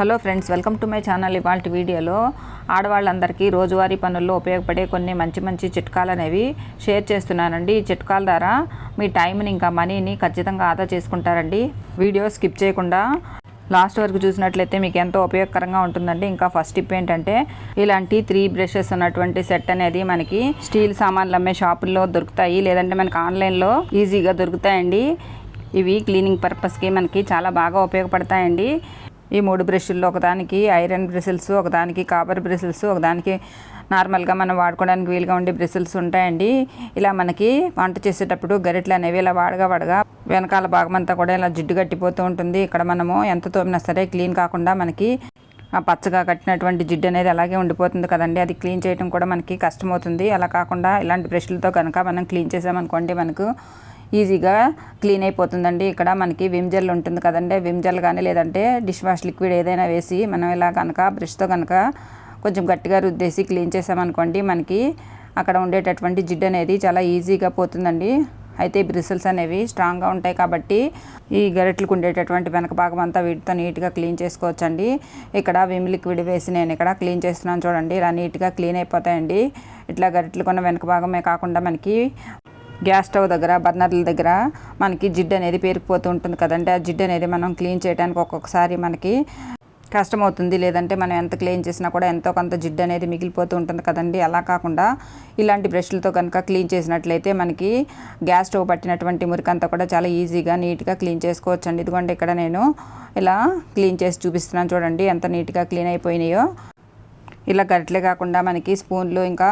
Hello friends welcome to my channel. ఇవాళ వీడియోలో ఆడవాళ్ళందరికీ రోజువారీ పనుల్లో ఉపయోగపడే కొన్ని మంచి మంచి చిట్కాలు అనేవి షేర్ చేస్తున్నానండి. ఈ చిట్కాల ద్వారా మీ టైంని ఇంకా మనీని ఖచ్చితంగా ఆదా చేసుకుంటారండి. వీడియో స్కిప్ చేయకుండా లాస్ట్ వరకు చూసినట్లయితే మీకు ఎంతో ఉపయోగకరంగా ఉంటుందండి. ఇంకా ఫస్ట్ టిప్ ఏంటంటే ఇలాంటి త్రీ బ్రషెస్ ఉన్నటువంటి సెట్ అనేది మనకి స్టీల్ సామాన్లు అమ్మే షాపుల్లో దొరుకుతాయి. లేదంటే మనకి ఆన్లైన్లో ఈజీగా దొరుకుతాయండి. ఇవి క్లీనింగ్ పర్పస్కి మనకి చాలా బాగా ఉపయోగపడతాయండి. ఈ మూడు బ్రష్ల్లో ఒకదానికి ఐరన్ బ్రిసిల్స్ ఒకదానికి కాపర్ బ్రిసిల్స్ ఒకదానికి నార్మల్గా మనం వాడుకోవడానికి వీలుగా ఉండే బ్రిసిల్స్ ఉంటాయండి. ఇలా మనకి వంట చేసేటప్పుడు గరిటలు అనేవి ఇలా వాడగా వాడగా వెనకాల భాగం అంతా కూడా ఇలా జిడ్డు కట్టిపోతూ ఉంటుంది. ఇక్కడ మనము ఎంత తోమినా సరే క్లీన్ కాకుండా మనకి ఆ పచ్చగా కట్టినటువంటి జిడ్డు అనేది అలాగే ఉండిపోతుంది కదండి. అది క్లీన్ చేయడం కూడా మనకి కష్టమవుతుంది. అలా కాకుండా ఇలాంటి బ్రష్లతో కనుక మనం క్లీన్ చేసామనుకోండి మనకు ఈజీగా క్లీన్ అయిపోతుందండి. ఇక్కడ మనకి విమ్ జెల్ ఉంటుంది కదండి. విమ్ జెల్ కానీ లేదంటే డిష్ వాష్ లిక్విడ్ ఏదైనా వేసి మనం ఇలా కనుక బ్రష్తో కనుక కొంచెం గట్టిగా రుద్దేసి క్లీన్ చేసామనుకోండి మనకి అక్కడ ఉండేటటువంటి జిడ్డు అనేది చాలా ఈజీగా పోతుందండి. అయితే ఈ బ్రిసిల్స్ అనేవి స్ట్రాంగ్గా ఉంటాయి కాబట్టి ఈ గరెట్లకు ఉండేటటువంటి వెనక భాగం అంతా వీటితో నీట్గా క్లీన్ చేసుకోవచ్చండి. ఇక్కడ విమ్ లిక్విడ్ వేసి నేను ఇక్కడ క్లీన్ చేస్తున్నాను చూడండి. ఇలా నీట్గా క్లీన్ అయిపోతాయండి. ఇట్లా గరిటలు కొన్న వెనక భాగమే కాకుండా మనకి గ్యాస్ స్టవ్ దగ్గర బర్నర్ల దగ్గర మనకి జిడ్డు అనేది పేరుకుపోతూ ఉంటుంది కదండి. ఆ జిడ్డు అనేది మనం క్లీన్ చేయడానికి ఒక్కొక్కసారి మనకి కష్టమవుతుంది. లేదంటే మనం ఎంత క్లీన్ చేసినా కూడా ఎంతో కొంత జిడ్డు అనేది మిగిలిపోతూ ఉంటుంది కదండి. అలా కాకుండా ఇలాంటి బ్రష్లతో కనుక క్లీన్ చేసినట్లయితే మనకి గ్యాస్ స్టవ్ పట్టినటువంటి మురికంతా కూడా చాలా ఈజీగా నీట్గా క్లీన్ చేసుకోవచ్చు అండి ఇదిగోండి ఇక్కడ నేను ఇలా క్లీన్ చేసి చూపిస్తున్నాను చూడండి ఎంత నీట్గా క్లీన్ అయిపోయినాయో. ఇలా గరిటలే కాకుండా మనకి స్పూన్లు ఇంకా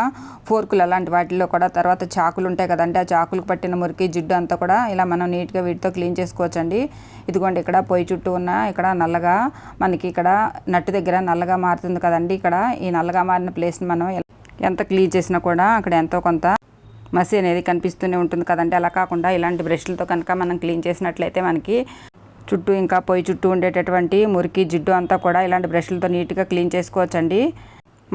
ఫోర్కులు అలాంటి వాటిల్లో కూడా తర్వాత చాకులు ఉంటాయి కదండి. ఆ చాకులకు పట్టిన మురికి జిడ్డు అంతా కూడా ఇలా మనం నీట్గా వీటితో క్లీన్ చేసుకోవచ్చండి. ఇదిగోండి ఇక్కడ పొయ్యి చుట్టూ ఉన్న ఇక్కడ నల్లగా మనకి ఇక్కడ నట్టు దగ్గర నల్లగా మారుతుంది కదండి. ఇక్కడ ఈ నల్లగా మారిన ప్లేస్ని మనం ఎంత క్లీన్ చేసినా కూడా అక్కడ ఎంతో కొంత మసి అనేది కనిపిస్తూనే ఉంటుంది కదండి. అలా కాకుండా ఇలాంటి బ్రష్లతో కనుక మనం క్లీన్ చేసినట్లయితే మనకి చుట్టూ ఇంకా పొయ్యి చుట్టూ ఉండేటటువంటి మురికి జిడ్డు అంతా కూడా ఇలాంటి బ్రష్లతో నీట్గా క్లీన్ చేసుకోవచ్చండి.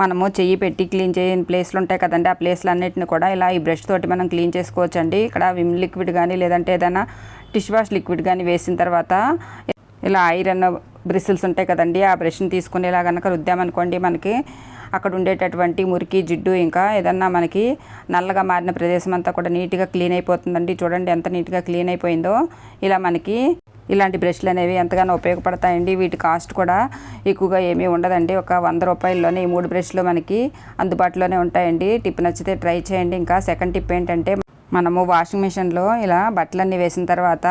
మనము చెయ్యి పెట్టి క్లీన్ చేయని ప్లేస్లు ఉంటాయి కదండి. ఆ ప్లేస్లు అన్నిటిని కూడా ఇలా ఈ బ్రష్ తోటి మనం క్లీన్ చేసుకోవచ్చు అండి ఇక్కడ విమ్ లిక్విడ్ కానీ లేదంటే ఏదైనా డిష్ వాష్ లిక్విడ్ కానీ వేసిన తర్వాత ఇలా ఐరన్ బ్రిసిల్స్ ఉంటాయి కదండి. ఆ బ్రష్ని తీసుకుని ఇలా కనుక రుద్దామనుకోండి మనకి అక్కడ ఉండేటటువంటి మురికి జిడ్డు ఇంకా ఏదన్నా మనకి నల్లగా మారిన ప్రదేశం అంతా కూడా నీట్గా క్లీన్ అయిపోతుందండి. చూడండి ఎంత నీట్గా క్లీన్ అయిపోయిందో. ఇలా మనకి ఇలాంటి బ్రష్లు అనేవి ఎంతగానో ఉపయోగపడతాయండి. వీటి కాస్ట్ కూడా ఎక్కువగా ఏమీ ఉండదండి. ఒక వంద రూపాయల్లోనే ఈ మూడు బ్రష్లు మనకి అందుబాటులోనే ఉంటాయండి. టిప్ నచ్చితే ట్రై చేయండి. ఇంకా సెకండ్ టిప్ ఏంటంటే మనము వాషింగ్ మిషన్లో ఇలా బట్టలన్నీ వేసిన తర్వాత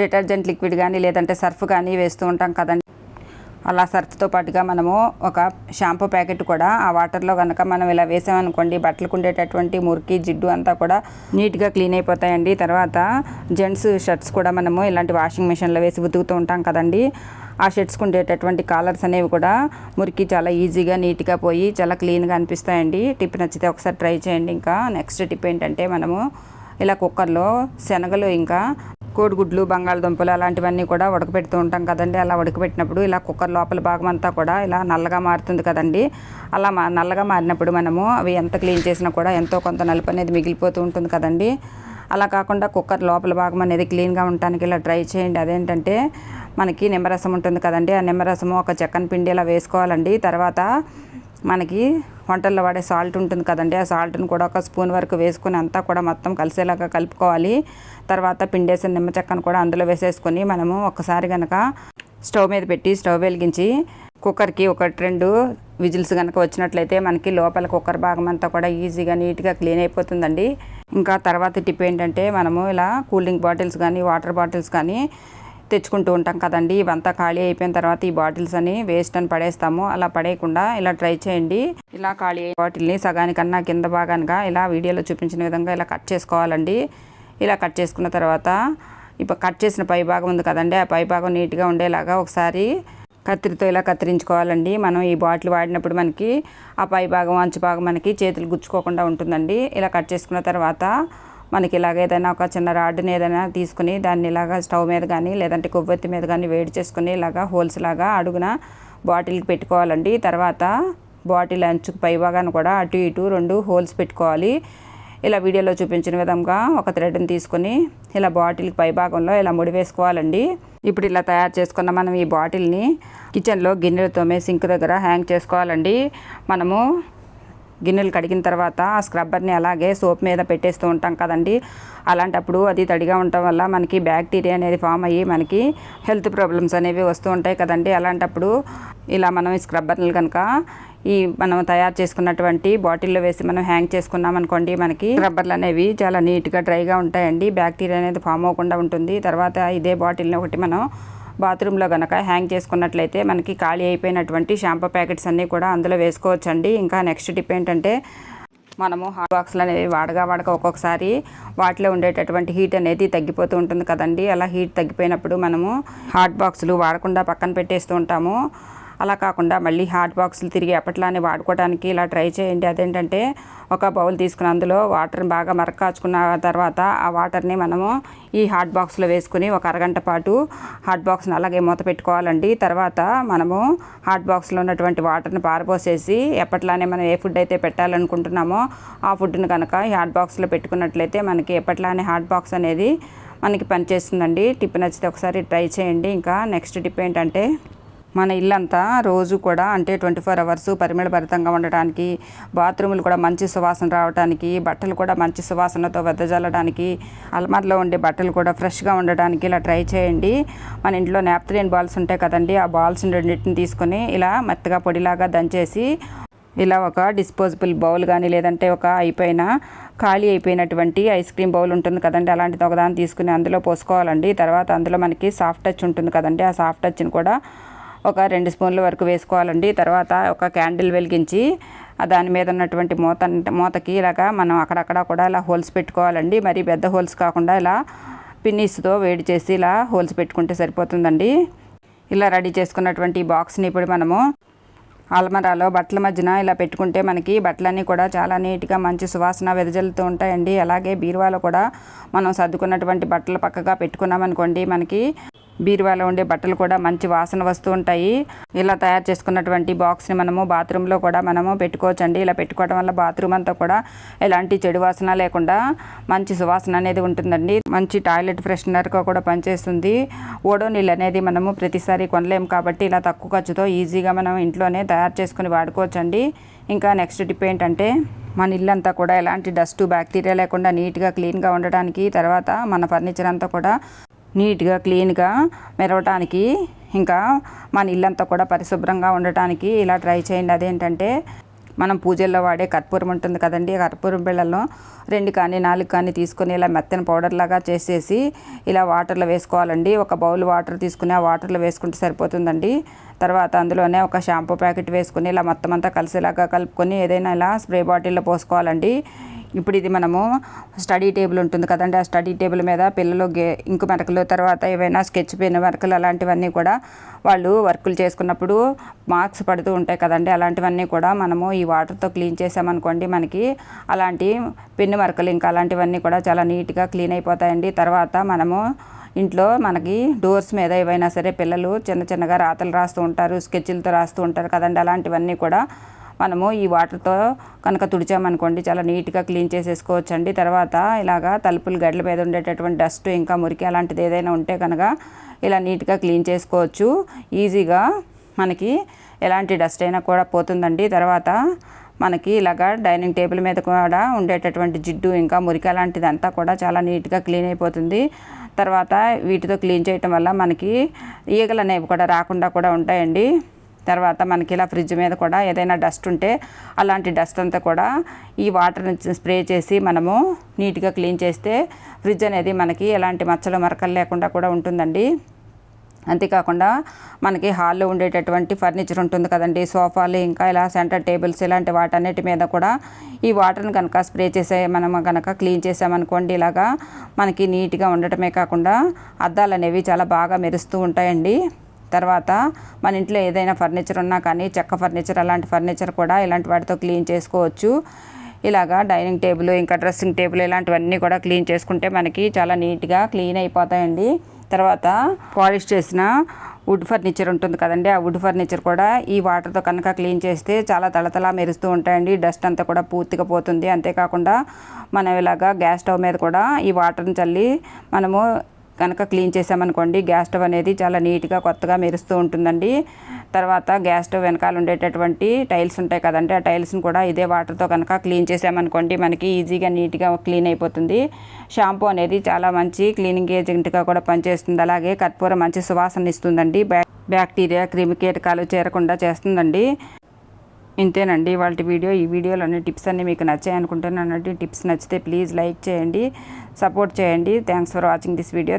డిటర్జెంట్ లిక్విడ్ కానీ లేదంటే సర్ఫ్ కానీ వేస్తూ ఉంటాం కదండి. అలా సర్ఫ్తో పాటుగా మనము ఒక షాంపూ ప్యాకెట్ కూడా ఆ వాటర్లో కనుక మనం ఇలా వేసామనుకోండి బట్టలకు ఉండేటటువంటి మురికి జిడ్డు అంతా కూడా నీట్గా క్లీన్ అయిపోతాయండి. తర్వాత జెంట్స్ షర్ట్స్ కూడా మనము ఇలాంటి వాషింగ్ మిషన్లో వేసి ఉతుకుతూ ఉంటాం కదండి. ఆ షర్ట్స్కి ఉండేటటువంటి కాలర్స్ అనేవి కూడా మురికి చాలా ఈజీగా నీట్గా పోయి చాలా క్లీన్గా అనిపిస్తాయండి. టిప్ నచ్చితే ఒకసారి ట్రై చేయండి. ఇంకా నెక్స్ట్ టిప్ ఏంటంటే మనము ఇలా కుక్కర్లో శనగలు ఇంకా కోడిగుడ్లు బంగాళదుంపలు అలాంటివన్నీ కూడా ఉడకబెడుతూ ఉంటాం కదండి. అలా ఉడకబెట్టినప్పుడు ఇలా కుక్కర్ లోపల భాగం అంతా కూడా ఇలా నల్లగా మారుతుంది కదండి. అలా మా నల్లగా మారినప్పుడు మనము అవి ఎంత క్లీన్ చేసినా కూడా ఎంతో కొంత నలుపు అనేది మిగిలిపోతూ ఉంటుంది కదండి. అలా కాకుండా కుక్కర్ లోపల భాగం అనేది క్లీన్గా ఉండటానికి ఇలా ట్రై చేయండి. అదేంటంటే మనకి నిమ్మరసం ఉంటుంది కదండి. ఆ నిమ్మరసము ఒక చెక్కన పిండి ఇలా వేసుకోవాలండి. తర్వాత మనకి వంటల్లో వాడే సాల్ట్ ఉంటుంది కదండి. ఆ సాల్ట్ని కూడా ఒక స్పూన్ వరకు వేసుకొని అంతా కూడా మొత్తం కలిసేలాగా కలుపుకోవాలి. తర్వాత పిండేసిన నిమ్మ చెక్కను కూడా అందులో వేసేసుకొని మనము ఒకసారి కనుక స్టవ్ మీద పెట్టి స్టవ్ వెలిగించి కుక్కర్కి ఒక రెండు విజిల్స్ కనుక వచ్చినట్లయితే మనకి లోపల కుక్కర్ భాగం అంతా కూడా ఈజీగా నీట్గా క్లీన్ అయిపోతుందండి. ఇంకా తర్వాత టిప్ ఏంటంటే మనము ఇలా కూలింగ్ బాటిల్స్ కానీ వాటర్ బాటిల్స్ కానీ తెచ్చుకుంటూ ఉంటాం కదండి. ఇవంతా ఖాళీ అయిపోయిన తర్వాత ఈ బాటిల్స్ అని వేస్ట్ అని పడేస్తాము. అలా పడేయకుండా ఇలా ట్రై చేయండి. ఇలా ఖాళీ అయ్యే బాటిల్ని సగానికన్నా కింద భాగానిగా ఇలా వీడియోలో చూపించిన విధంగా ఇలా కట్ చేసుకోవాలండి. ఇలా కట్ చేసుకున్న తర్వాత ఇప్పుడు కట్ చేసిన పై భాగం ఉంది కదండి. ఆ పై భాగం నీట్గా ఉండేలాగా ఒకసారి కత్తిరితో ఇలా కత్తిరించుకోవాలండి. మనం ఈ బాటిల్ వాడినప్పుడు మనకి ఆ పై భాగం అంచు భాగం మనకి చేతులు గుచ్చుకోకుండా ఉంటుందండి. ఇలా కట్ చేసుకున్న తర్వాత మనకి ఇలాగ ఏదైనా ఒక చిన్న రాడ్ని ఏదైనా తీసుకుని దాన్ని ఇలాగా స్టవ్ మీద కానీ లేదంటే కొవ్వొత్తి మీద కానీ వేడి చేసుకుని ఇలాగా హోల్స్ లాగా అడుగున బాటిల్కి పెట్టుకోవాలండి. తర్వాత బాటిల్ అంచుకు పై భాగాన్ని కూడా అటు ఇటు రెండు హోల్స్ పెట్టుకోవాలి. ఇలా వీడియోలో చూపించిన విధంగా ఒక థ్రెడ్ని తీసుకొని ఇలా బాటిల్కి పై భాగంలో ఇలా ముడి వేసుకోవాలండి. ఇప్పుడు ఇలా తయారు చేసుకున్న మనం ఈ బాటిల్ని కిచెన్లో గిన్నెలతోమే సింక్ దగ్గర హ్యాంగ్ చేసుకోవాలండి. మనము గిన్నెలు కడిగిన తర్వాత ఆ స్క్రబ్బర్ని అలాగే సోప్ మీద పెట్టేస్తూ ఉంటాం కదండి. అలాంటప్పుడు అది తడిగా ఉండటం వల్ల మనకి బ్యాక్టీరియా అనేది ఫామ్ అయ్యి మనకి హెల్త్ ప్రాబ్లమ్స్ అనేవి వస్తూ ఉంటాయి కదండి. అలాంటప్పుడు ఇలా మనం ఈ స్క్రబ్బర్ని కనుక ఈ మనం తయారు చేసుకున్నటువంటి బాటిల్లో వేసి మనం హ్యాంగ్ చేసుకున్నాం అనుకోండి మనకి రబ్బర్లు అనేవి చాలా నీట్గా డ్రైగా ఉంటాయండి. బ్యాక్టీరియా అనేది ఫామ్ అవ్వకుండా ఉంటుంది. తర్వాత ఇదే బాటిల్ని ఒకటి మనం బాత్రూంలో కనుక హ్యాంగ్ చేసుకున్నట్లయితే మనకి ఖాళీ అయిపోయినటువంటి షాంపూ ప్యాకెట్స్ అన్నీ కూడా అందులో వేసుకోవచ్చండి. ఇంకా నెక్స్ట్ టిప్ ఏంటంటే మనము హాట్ బాక్స్లు అనేవి వాడగా వాడక ఒక్కొక్కసారి వాటిలో ఉండేటటువంటి హీట్ అనేది తగ్గిపోతూ ఉంటుంది కదండి. అలా హీట్ తగ్గిపోయినప్పుడు మనము హాట్ బాక్సులు వాడకుండా పక్కన పెట్టేస్తూ ఉంటాము. అలా కాకుండా మళ్ళీ హాట్ బాక్సులు తిరిగి ఎప్పట్లానే వాడుకోవడానికి ఇలా ట్రై చేయండి. అదేంటంటే ఒక బౌల్ తీసుకుని అందులో వాటర్ని బాగా మరకాచుకున్న తర్వాత ఆ వాటర్ని మనము ఈ హాట్ బాక్స్లో వేసుకుని ఒక అరగంట పాటు హాట్ బాక్స్ని అలాగే మూత పెట్టుకోవాలండి. తర్వాత మనము హాట్ బాక్స్లో ఉన్నటువంటి వాటర్ని పారబోసేసి ఎప్పట్లానే మనం ఏ ఫుడ్ అయితే పెట్టాలనుకుంటున్నామో ఆ ఫుడ్ని కనుక ఈ హాట్ బాక్స్లో పెట్టుకున్నట్లయితే మనకి ఎప్పట్లానే హాట్ బాక్స్ అనేది మనకి పనిచేస్తుందండి. టిప్ నచ్చితే ఒకసారి ట్రై చేయండి. ఇంకా నెక్స్ట్ టిప్ ఏంటంటే మన ఇల్లంతా రోజు కూడా అంటే ట్వంటీ ఫోర్ అవర్స్ పరిమళభరితంగా ఉండటానికి బాత్రూములు కూడా మంచి సువాసన రావడానికి బట్టలు కూడా మంచి సువాసనతో వెదజల్లడానికి అల్మార్లో ఉండే బట్టలు కూడా ఫ్రెష్గా ఉండడానికి ఇలా ట్రై చేయండి. మన ఇంట్లో నాప్థలిన్ బాల్స్ ఉంటాయి కదండి ఆ బాల్స్ రెండింటిని తీసుకొని ఇలా మెత్తగా పొడిలాగా దంచేసి ఇలా ఒక డిస్పోజబుల్ బౌల్ కానీ లేదంటే ఒక అయిపోయిన ఖాళీ అయిపోయినటువంటి ఐస్ క్రీమ్ బౌల్ ఉంటుంది కదండి అలాంటిది ఒకదాన్ని తీసుకుని అందులో పోసుకోవాలండి. తర్వాత అందులో మనకి సాఫ్ట్ టచ్ ఉంటుంది కదండి ఆ సాఫ్ట్ టచ్ని కూడా ఒక రెండు స్పూన్ల వరకు వేసుకోవాలండి. తర్వాత ఒక క్యాండిల్ వెలిగించి దాని మీద ఉన్నటువంటి మూత మూతకి ఇలాగా మనం అక్కడక్కడ కూడా ఇలా హోల్స్ పెట్టుకోవాలండి. మరి పెద్ద హోల్స్ కాకుండా ఇలా పిన్నీస్తో వేడి చేసి ఇలా హోల్స్ పెట్టుకుంటే సరిపోతుందండి. ఇలా రెడీ చేసుకున్నటువంటి బాక్స్ని ఇప్పుడు మనము అల్మరాలో బట్టల మధ్యన ఇలా పెట్టుకుంటే మనకి బట్టలన్నీ కూడా చాలా నీట్గా మంచి సువాసన వెదజల్లుతూ ఉంటాయండి. అలాగే బీరువాలో కూడా మనం సర్దుకున్నటువంటి బట్టలు పక్కగా పెట్టుకున్నామనుకోండి మనకి బీరువాలో ఉండే బట్టలు కూడా మంచి వాసన వస్తూ ఉంటాయి. ఇలా తయారు చేసుకున్నటువంటి బాక్స్ని మనము బాత్రూంలో కూడా మనము పెట్టుకోవచ్చండి. ఇలా పెట్టుకోవడం వల్ల బాత్రూమ్ అంతా కూడా ఎలాంటి చెడు వాసన లేకుండా మంచి సువాసన అనేది ఉంటుందండి. మంచి టాయిలెట్ ఫ్రెషనర్గా కూడా పనిచేస్తుంది. ఓడో నీళ్ళు అనేది మనము ప్రతిసారి కొనలేము కాబట్టి ఇలా తక్కువ ఖర్చుతో ఈజీగా మనం ఇంట్లోనే తయారు చేసుకుని వాడుకోవచ్చండి. ఇంకా నెక్స్ట్ టిప్ ఏంటంటే మన ఇల్లంతా కూడా ఎలాంటి డస్ట్ బ్యాక్టీరియా లేకుండా నీట్గా క్లీన్గా ఉండడానికి తర్వాత మన ఫర్నిచర్ అంతా కూడా నీట్గా క్లీన్గా మెరవటానికి ఇంకా మన ఇల్లంతా కూడా పరిశుభ్రంగా ఉండటానికి ఇలా ట్రై చేయండి. అదేంటంటే మనం పూజల్లో వాడే కర్పూరం ఉంటుంది కదండి. కర్పూరం బిళ్ళలను రెండు కానీ నాలుగు కానీ తీసుకొని ఇలా మెత్తని పౌడర్ లాగా చేసేసి ఇలా వాటర్లో వేసుకోవాలండి. ఒక బౌల్ వాటర్ తీసుకుని ఆ వాటర్లో వేసుకుంటే సరిపోతుందండి. తర్వాత అందులోనే ఒక షాంపూ ప్యాకెట్ వేసుకుని ఇలా మొత్తం అంతా కలిసేలాగా కలుపుకొని ఏదైనా ఇలా స్ప్రే బాటిల్లో పోసుకోవాలండి. ఇప్పుడు ఇది మనము స్టడీ టేబుల్ ఉంటుంది కదండి. ఆ స్టడీ టేబుల్ మీద పిల్లలు గే ఇంకు మెరకలు తర్వాత ఏవైనా స్కెచ్ పెన్ మెరకలు అలాంటివన్నీ కూడా వాళ్ళు వర్కులు చేసుకున్నప్పుడు మార్క్స్ పడుతూ ఉంటాయి కదండి. అలాంటివన్నీ కూడా మనము ఈ వాటర్తో క్లీన్ చేసామనుకోండి మనకి అలాంటి పెన్ను మరకలు ఇంకా అలాంటివన్నీ కూడా చాలా నీట్గా క్లీన్ అయిపోతాయండి. తర్వాత మనము ఇంట్లో మనకి డోర్స్ మీద ఏవైనా సరే పిల్లలు చిన్న చిన్నగా రాతలు రాస్తూ ఉంటారు స్కెచ్లతో రాస్తూ ఉంటారు కదండి. అలాంటివన్నీ కూడా మనము ఈ వాటర్తో కనుక తుడిచామనుకోండి చాలా నీట్గా క్లీన్ చేసేసుకోవచ్చు అండి తర్వాత ఇలాగా తలుపులు గడ్ల మీద ఉండేటటువంటి డస్ట్ ఇంకా మురికి అలాంటిది ఏదైనా ఉంటే కనుక ఇలా నీట్గా క్లీన్ చేసుకోవచ్చు. ఈజీగా మనకి ఎలాంటి డస్ట్ అయినా కూడా పోతుందండి. తర్వాత మనకి ఇలాగా డైనింగ్ టేబుల్ మీద కూడా ఉండేటటువంటి జిడ్డు ఇంకా మురికి అలాంటిదంతా కూడా చాలా నీట్గా క్లీన్ అయిపోతుంది. తర్వాత వీటితో క్లీన్ చేయటం వల్ల మనకి ఈగలు అనేవి కూడా రాకుండా కూడా ఉంటాయండి. తర్వాత మనకి ఇలా ఫ్రిడ్జ్ మీద కూడా ఏదైనా డస్ట్ ఉంటే అలాంటి డస్ట్ అంతా కూడా ఈ వాటర్ని స్ప్రే చేసి మనము నీట్గా క్లీన్ చేస్తే ఫ్రిడ్జ్ అనేది మనకి ఎలాంటి మచ్చలు మరకలు లేకుండా కూడా ఉంటుందండి. అంతేకాకుండా మనకి హాల్లో ఉండేటటువంటి ఫర్నిచర్ ఉంటుంది కదండి. సోఫాలు ఇంకా ఇలా సెంటర్ టేబుల్స్ ఇలాంటి వాటన్నిటి మీద కూడా ఈ వాటర్ని కనుక స్ప్రే చేసే మనం కనుక క్లీన్ చేసామనుకోండి ఇలాగా మనకి నీట్గా ఉండటమే కాకుండా అద్దాలు అనేవి చాలా బాగా మెరుస్తూ ఉంటాయండి. తర్వాత మన ఇంట్లో ఏదైనా ఫర్నిచర్ ఉన్నా కానీ చెక్క ఫర్నిచర్ అలాంటి ఫర్నిచర్ కూడా ఇలాంటి వాటితో క్లీన్ చేసుకోవచ్చు. ఇలాగా డైనింగ్ టేబుల్ ఇంకా డ్రెస్సింగ్ టేబుల్ ఇలాంటివన్నీ కూడా క్లీన్ చేసుకుంటే మనకి చాలా నీట్గా క్లీన్ అయిపోతాయండి. తర్వాత పాలిష్ చేసిన వుడ్ ఫర్నిచర్ ఉంటుంది కదండి ఆ వుడ్ ఫర్నిచర్ కూడా ఈ వాటర్తో కనుక క్లీన్ చేస్తే చాలా తలతలా మెరుస్తూ ఉంటాయండి. డస్ట్ అంతా కూడా పూర్తిగా పోతుంది. అంతేకాకుండా మనం ఇలాగా గ్యాస్ స్టవ్ మీద కూడా ఈ వాటర్ని చల్లి మనము కనుక క్లీన్ చేసామనుకోండి గ్యాస్ స్టవ్ అనేది చాలా నీట్గా కొత్తగా మెరుస్తూ ఉంటుందండి. తర్వాత గ్యాస్ స్టవ్ వెనకాల ఉండేటటువంటి టైల్స్ ఉంటాయి కదండి ఆ టైల్స్ని కూడా ఇదే వాటర్తో కనుక క్లీన్ చేసామనుకోండి మనకి ఈజీగా నీట్గా క్లీన్ అయిపోతుంది. షాంపూ అనేది చాలా మంచి క్లీనింగ్ ఏజెంట్గా కూడా పనిచేస్తుంది. అలాగే కర్పూరం మంచి సువాసన ఇస్తుందండి. బ్యా బ్యాక్టీరియా క్రిమి కీటకాలు చేరకుండా చేస్తుందండి. ఇంతేనండి వాళ్ళ వీడియో. ఈ వీడియోలోని టిప్స్ అన్నీ మీకు నచ్చాయి అనుకుంటున్నానండి. టిప్స్ నచ్చితే ప్లీజ్ లైక్ చేయండి సపోర్ట్ చేయండి. Thanks for watching this video.